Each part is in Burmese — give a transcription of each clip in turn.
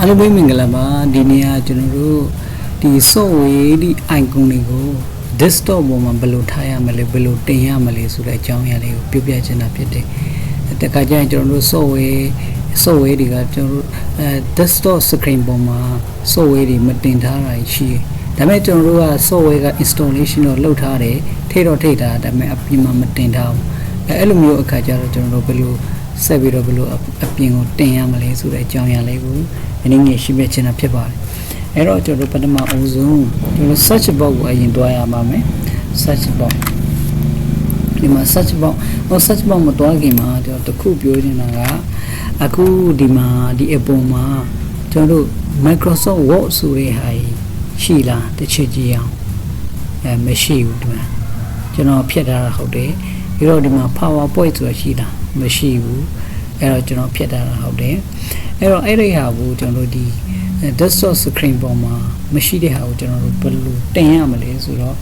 အားလုံးပဲမင်္ဂလာပါဒီနေ့ကကျွန်တော်တို့ဒီ software ဒီ icon တွေကို desktop ပေါ်မှာဘယ်လိုထားရမလဲဘယ်လိုတင်ရမလဲဆိုတဲ့အကြောင်းအရာလေးကိုပြောပြချင်တာဖြစ်တယ်တခါကျရင်ကျွန်တော်တို့ software software တွေကကျွန်တော်တို့အဲ desktop screen ပေါ်မှာ software တွေမတင်ထားတာရှိတယ်ဒါပေမဲ့ကျွန်တော်တို့က software က installation တော့လုပ်ထားတယ်ထိတော့ထိတာဒါပေမဲ့အပြင်မှာမတင်ထားဘူးအဲအဲ့လိုမျိုးအခါကျတော့ကျွန်တော်တို့ဘယ်လိုဆက်ပြီးတော့ဘယ်လိုအပြင်ကိုတင်ရမလဲဆိုတဲ့အကြောင်းအရာလေးကိုအနည်းငယ်ရှင်းပြချင်တာဖြစ်ပါတယ်အဲ့တော့ကျွန်တော်တို့ပထမအဦးဆုံးကျွန်တော် search box ကိုအရင်တွားရပါမယ် search box ဒီမှာ search box ဟို search box မတွားခင်မှာကျွန်တော်တခုပြောချင်တာကအခုဒီမှာဒီ Apple မှာကျွန်တော်တို့ Microsoft Word ဆိုတဲ့ဟာရှိလားတစ်ချက်ကြည့်အောင်အဲမရှိဘူးဒီမှာကျွန်တော်ဖြတ်ထားတာဟုတ်တယ်ပြီးတော့ဒီမှာ PowerPoint ဆိုတာရှိလားမရှိဘူး အဲ့တော့ကျွန်တော်ဖြတ်ထားတာဟုတ်တယ်အဲ့တော့အဲ့ဒီဟာကိုကျွန်တော်တို့ဒီ desktop screen ပေါ်မှာမရှိတဲ့ဟာကိုကျွန်တော်တို့ဘယ်လိုတင်ရမလဲဆိုတော့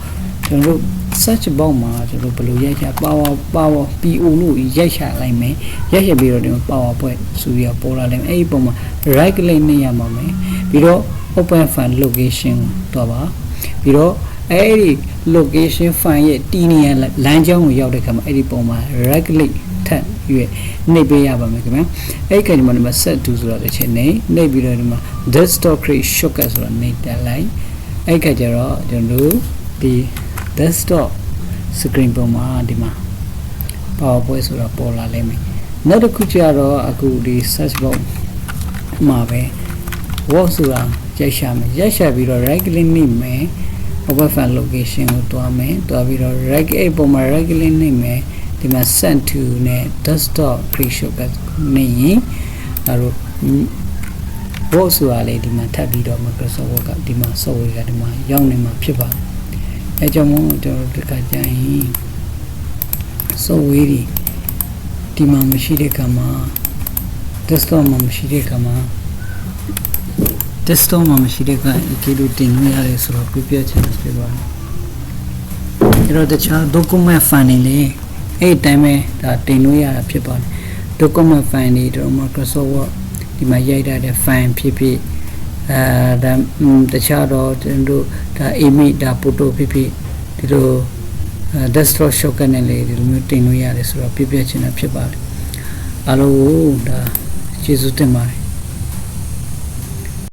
ကျွန်တော်တို့ search box မှာကျွန်တော်တို့ဘယ်လိုရိုက်ချ power power PO လို့ရိုက်ချလိုက်မယ်ရိုက်ချပြီးတော့ဒီ PowerPoint ဆိုပြီးတော့ပေါ်လာတယ်အဲ့ဒီပုံမှာ right click နဲ့ရမှာမယ်ပြီးတော့ open file location တော့ပါပြီးတော့အဲ့ဒီ location file ရဲ့တည်နေရလမ်းကြောင်းကိုရောက်တဲ့ခါမှာအဲ့ဒီပုံမှာ right click ထပ်ရွေးနှိပ်ပေးရပါမယ်ခင်ဗျာအဲ့ဒီကဒီမှာဒီမှာ set to ဆိုတော့တစ်ချက်နှိပ်နှိပ်ပြီးတော့ဒီမှာ desktop create shortcut ဆိုတော့နှိပ်တက်လိုက်အဲ့ကကြတော့ကျွန်တော်တို့ဒီ desktop screen ပေါ်မှာဒီမှာ PowerPoint ဆိုတော့ပေါ်လာလိမ့်မယ်နောက်တစ်ခုကျတော့အခုဒီ search box မှာပဲ word ဆိုတာရိုက်ရှာမယ်ရိုက်ရှာပြီးတော့ right click နှိပ်မယ် open file location ကိုတွားမယ်တွားပြီးတော့ right အဲ့ပုံမှာ right click နှိပ်မယ် ဒီမှာ send to နဲ့ desktop create shortcut နေရင်အဲလို word ဆိုတာလေဒီမှာထပ်ပြီးတော့ Microsoft Word ကဒီမှာ software ကဒီမှာရောက်နေမှာဖြစ်ပါတယ်အဲကြောင့်မို့ကျွန်တော်တို့ဒီကကြရင် software ဒီဒီမှာမရှိတဲ့ကမှာ desktop မှာမရှိတဲ့ကမှာ desktop မှာမရှိတဲ့ကဒီလိုတင်လို့ရတယ်ဆိုတော့ပြပြချင်တယ်ပြပါတယ်အဲ့တော့တခြား document file တွေလည်း အဲ့ဒီတိုင်းပဲဒါတင်လို့ရတာဖြစ်ပါတယ် document file တွေတော့ Microsoft Word ဒီမှာရိုက်ထားတဲ့ file ဖြစ်ဖြစ်အဲဒါတခြားတော့ကျွန်တော်တို့ဒါ image ဒါ photo ဖြစ်ဖြစ်ဒီလို desktop shortcut နဲ့လေဒီလိုမျိုးတင်လို့ရတယ်ဆိုတော့ပြပြချင်တာဖြစ်ပါတယ်အားလုံးကိုဒါကျေးဇူးတင်ပါတယ်